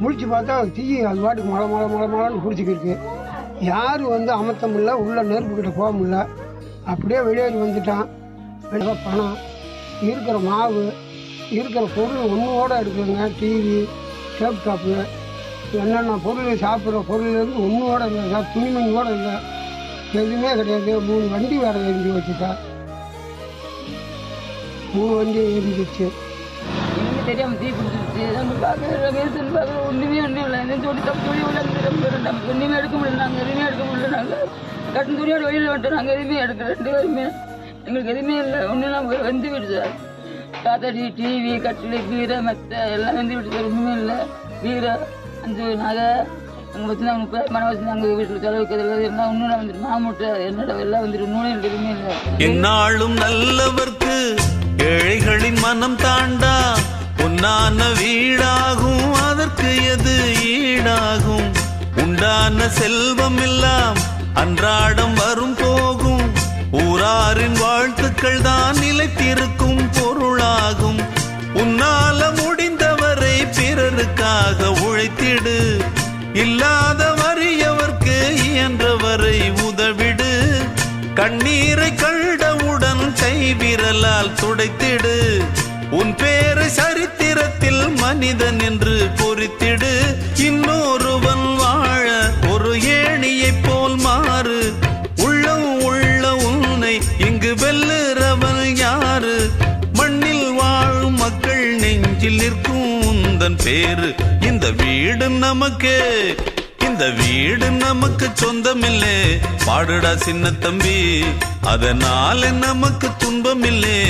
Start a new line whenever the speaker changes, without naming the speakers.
முடிச்சு பார்த்தா தீ அது பாட்டுக்கு மழை மழை மழை மழைன்னு பிடிச்சிக்கிருக்கு யார் வந்து அமர்த்த முடியல உள்ள நெருப்புக்கிட்ட போக முடியல. அப்படியே வெளியேறி வந்துட்டான். வெளியே பணம் இருக்கிற மாவு இருக்கிற பொருள் ஒன்றோட எடுக்கணுங்க டிவி லேப்டாப்பு என்னென்ன பொருள் சாப்பிட்ற பொருள்லேருந்து ஒன்றோட இல்லை சார் துணிமணி கூட இல்லை. எதுவுமே கிடையாது. மூணு வண்டி வேறு எரிஞ்சு வச்சுட்டா மூணு வண்டி எரிஞ்சிச்சு
தெரியாம தீ பிடிச்சிருச்சு. நம்ம பார்க்குற பேசுன்னு பார்க்குற ஒன்றுமே ஒன்றும் இல்லை. இந்த ஜோடி தப்பு நமக்கு ஒன்றுமே எடுக்க முடியல. நாங்கள் எதுவுமே எடுக்க முடியல. நாங்கள் கட்டன் துணியோட வெளியில் வந்துட்டோம். நாங்கள் எதுவுமே எடுக்க ரெண்டு பேருமே. எங்களுக்கு எதுவுமே இல்லை. ஒன்றும் வெந்து விடுது சார் காத்தாடி டிவி கட்டில் பீரை மெத்தை எல்லாம் வெந்து விடுது சார் ஒன்றுமே இல்லை. பீரை அஞ்சு நகை அங்கே வச்சு நாங்கள் முப்பது மனை வச்சு நாங்கள் வீட்டில் செலவுக்கு எல்லாம் ஒன்றும் வந்துட்டு மாமூட்டை என்னோட எல்லாம் வந்துட்டு நூலே எதுவுமே இல்லை.
எந்நாளும் நல்லவர்க்கு ஏழைகளின் மனம் தாண்டா பொன்னான வீடாகும் அதற்கு எது ஈடாகும்? உண்டான செல்வம் எல்லாம் அன்றாடம் வரும் போகும். ஊராரின் வாழ்த்துக்கள் தான் நிலைத்திருக்கும் பொருளாகும். உன்னால முடிந்தவரை பிறருக்காக உழைத்திடு. இல்லாத வறியவர்க்கு இயன்றவரை உதவிடு. கண்ணீரை உன் கை விரலால் துடைத்திடு. உன் பேரை சரித்திரத்தில் மனிதன் என்று பொறித்திடு. இன்னொருவன் வாழ ஒரு ஏணியைப் போல் மாறு. உள்ளம் உள்ள உன்னை இங்கு வெல்லுறவன் யாரு? மண்ணில் வாழும் மக்கள் நெஞ்சில் நிற்கும் உந்தன் பேரு இந்த வீடு நமக்கு இந்த வீடு நமக்கு சொந்தமில்லே. பாடுடா சின்ன தம்பி அதனால நமக்கு துன்பமில்லே.